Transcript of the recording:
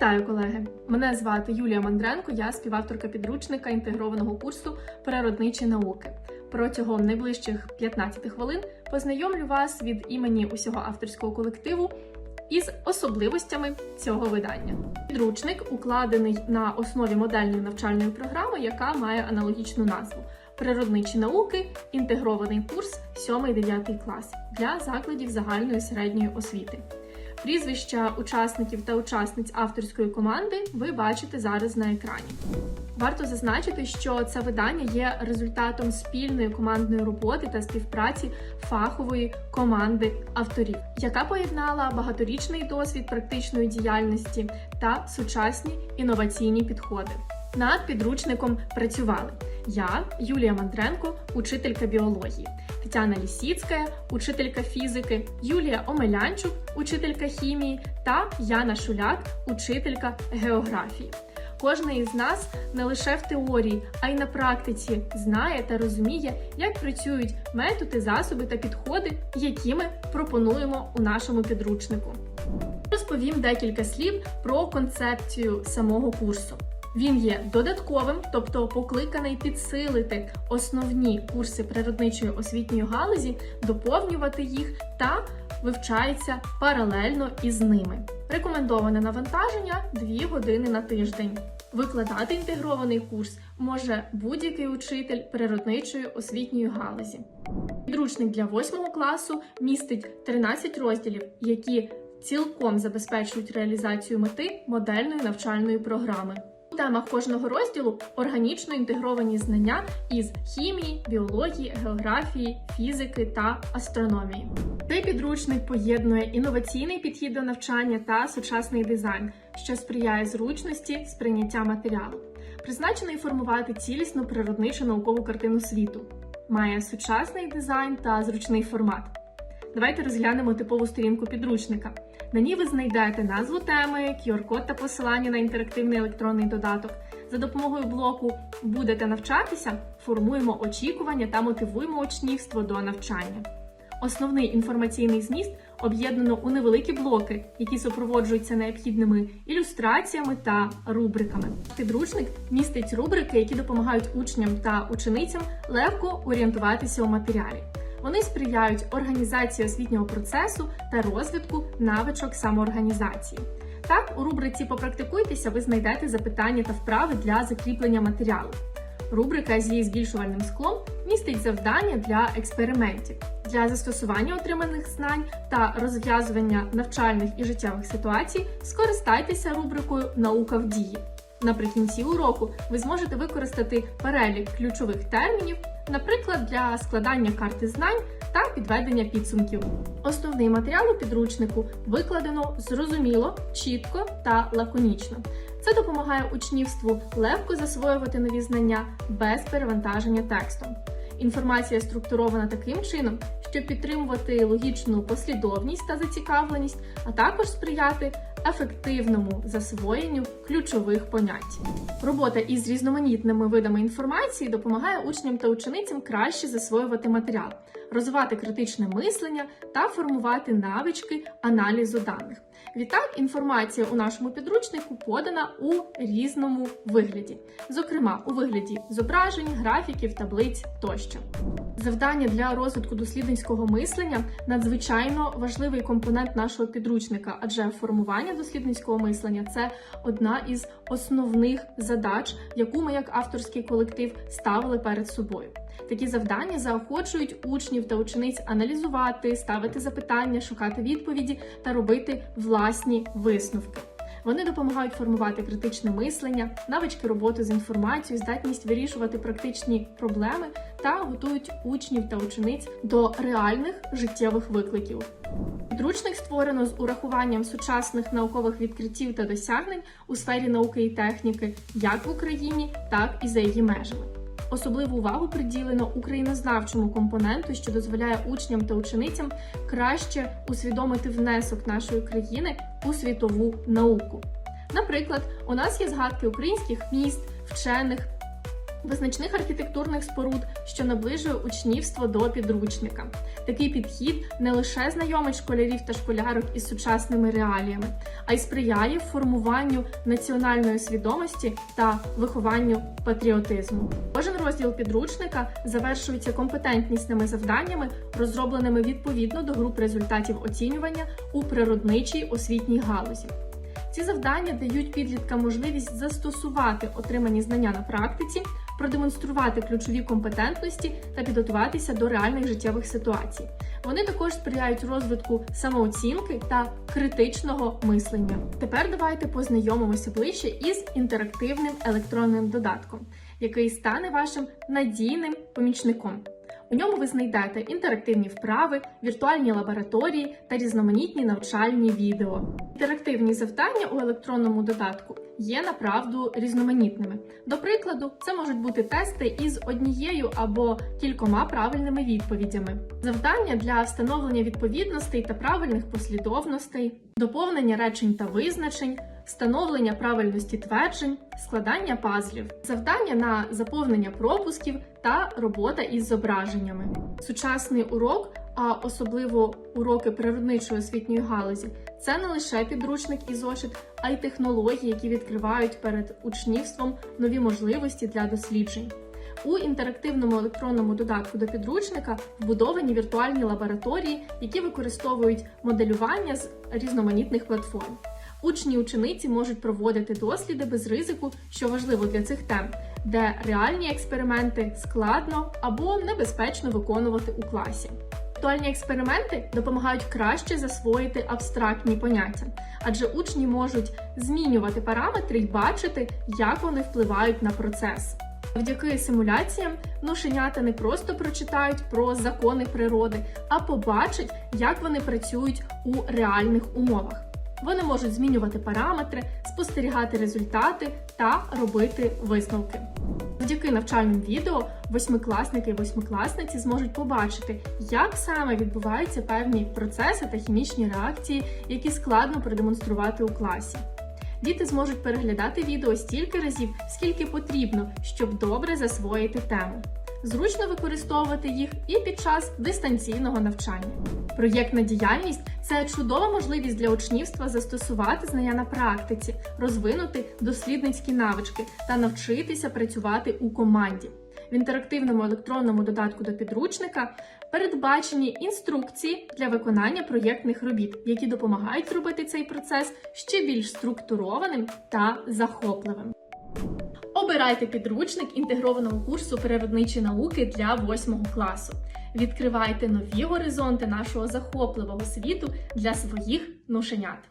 Вітаю, колеги! Мене звати Юлія Мандренко, я співавторка підручника інтегрованого курсу Природничі науки. Протягом найближчих 15 хвилин познайомлю вас від імені усього авторського колективу із особливостями цього видання. Підручник укладений на основі модельної навчальної програми, яка має аналогічну назву Природничі науки, інтегрований курс 7-9 клас для закладів загальної середньої освіти. Прізвища учасників та учасниць авторської команди ви бачите зараз на екрані. Варто зазначити, що це видання є результатом спільної командної роботи та співпраці фахової команди авторів, яка поєднала багаторічний досвід практичної діяльності та сучасні інноваційні підходи. Над підручником працювали я, Юлія Мандренко, учителька біології, Тетяна Лісіцька, учителька фізики, Юлія Омелянчук, учителька хімії та Яна Шуляк, учителька географії. Кожна із нас не лише в теорії, а й на практиці знає та розуміє, як працюють методи, засоби та підходи, які ми пропонуємо у нашому підручнику. Розповім декілька слів про концепцію самого курсу. Він є додатковим, тобто покликаний підсилити основні курси природничої освітньої галузі, доповнювати їх та вивчається паралельно із ними. Рекомендоване навантаження 2 години на тиждень. Викладати інтегрований курс може будь-який учитель природничої освітньої галузі. Підручник для 8 класу містить 13 розділів, які цілком забезпечують реалізацію мети модельної навчальної програми. Темах кожного розділу органічно інтегровані знання із хімії, біології, географії, фізики та астрономії. Цей підручник поєднує інноваційний підхід до навчання та сучасний дизайн, що сприяє зручності сприйняття матеріалу, призначений формувати цілісну природничу наукову картину світу, має сучасний дизайн та зручний формат. Давайте розглянемо типову сторінку підручника. На ній ви знайдете назву теми, QR-код та посилання на інтерактивний електронний додаток. За допомогою блоку Будете навчатися, формуємо очікування та мотивуємо учнівство до навчання. Основний інформаційний зміст об'єднано у невеликі блоки, які супроводжуються необхідними ілюстраціями та рубриками. Підручник містить рубрики, які допомагають учням та ученицям легко орієнтуватися у матеріалі. Вони сприяють організації освітнього процесу та розвитку навичок самоорганізації. Так, у рубриці Попрактикуйтеся ви знайдете запитання та вправи для закріплення матеріалу. Рубрика з її збільшувальним склом містить завдання для експериментів. Для застосування отриманих знань та розв'язування навчальних і життєвих ситуацій скористайтеся рубрикою Наука в дії. Наприкінці уроку ви зможете використати перелік ключових термінів, наприклад, для складання карти знань та підведення підсумків. Основний матеріал у підручнику викладено зрозуміло, чітко та лаконічно. Це допомагає учнівству легко засвоювати нові знання без перевантаження текстом. Інформація структурована таким чином, щоб підтримувати логічну послідовність та зацікавленість, а також сприяти ефективному засвоєнню ключових понять. Робота із різноманітними видами інформації допомагає учням та ученицям краще засвоювати матеріал, розвивати критичне мислення та формувати навички аналізу даних. Відтак, інформація у нашому підручнику подана у різному вигляді, зокрема у вигляді зображень, графіків, таблиць тощо. Завдання для розвитку дослідницького мислення надзвичайно важливий компонент нашого підручника, адже формування дослідницького мислення це одна із основних задач, яку ми як авторський колектив ставили перед собою. Такі завдання заохочують учнів та учениць аналізувати, ставити запитання, шукати відповіді та робити власні висновки. Вони допомагають формувати критичне мислення, навички роботи з інформацією, здатність вирішувати практичні проблеми та готують учнів та учениць до реальних життєвих викликів. Підручник створено з урахуванням сучасних наукових відкриттів та досягнень у сфері науки і техніки як в Україні, так і за її межами. Особливу увагу приділено українознавчому компоненту, що дозволяє учням та ученицям краще усвідомити внесок нашої країни у світову науку. Наприклад, у нас є згадки українських міст, вчених, визначних архітектурних споруд, що наближує учнівство до підручника. Такий підхід не лише знайомить школярів та школярок із сучасними реаліями, а й сприяє формуванню національної свідомості та вихованню патріотизму. Кожен розділ підручника завершується компетентнісними завданнями, розробленими відповідно до груп результатів оцінювання у природничій освітній галузі. Ці завдання дають підліткам можливість застосувати отримані знання на практиці, продемонструвати ключові компетентності та підготуватися до реальних життєвих ситуацій. Вони також сприяють розвитку самооцінки та критичного мислення. Тепер давайте познайомимося ближче із інтерактивним електронним додатком, який стане вашим надійним помічником. У ньому ви знайдете інтерактивні вправи, віртуальні лабораторії та різноманітні навчальні відео. Інтерактивні завдання у електронному додатку є направду різноманітними. До прикладу, це можуть бути тести із однією або кількома правильними відповідями, завдання для встановлення відповідностей та правильних послідовностей, доповнення речень та визначень. Встановлення правильності тверджень, складання пазлів, завдання на заповнення пропусків та робота із зображеннями. Сучасний урок, а особливо уроки природничої освітньої галузі, це не лише підручник і зошит, а й технології, які відкривають перед учнівством нові можливості для досліджень. У інтерактивному електронному додатку до підручника вбудовані віртуальні лабораторії, які використовують моделювання з різноманітних платформ. Учні і учениці можуть проводити досліди без ризику, що важливо для цих тем, де реальні експерименти складно або небезпечно виконувати у класі. Віртуальні експерименти допомагають краще засвоїти абстрактні поняття, адже учні можуть змінювати параметри і бачити, як вони впливають на процес. Завдяки симуляціям ношенята не просто прочитають про закони природи, а побачать, як вони працюють у реальних умовах. Вони можуть змінювати параметри, спостерігати результати та робити висновки. Завдяки навчальним відео восьмикласники і восьмикласниці зможуть побачити, як саме відбуваються певні процеси та хімічні реакції, які складно продемонструвати у класі. Діти зможуть переглядати відео стільки разів, скільки потрібно, щоб добре засвоїти тему. Зручно використовувати їх і під час дистанційного навчання. Проєктна діяльність це чудова можливість для учнівства застосувати знання на практиці, розвинути дослідницькі навички та навчитися працювати у команді. В інтерактивному електронному додатку до підручника передбачені інструкції для виконання проєктних робіт, які допомагають зробити цей процес ще більш структурованим та захопливим. Обирайте підручник інтегрованого курсу природничі науки для 8 класу. Відкривайте нові горизонти нашого захопливого світу для своїх ношенят.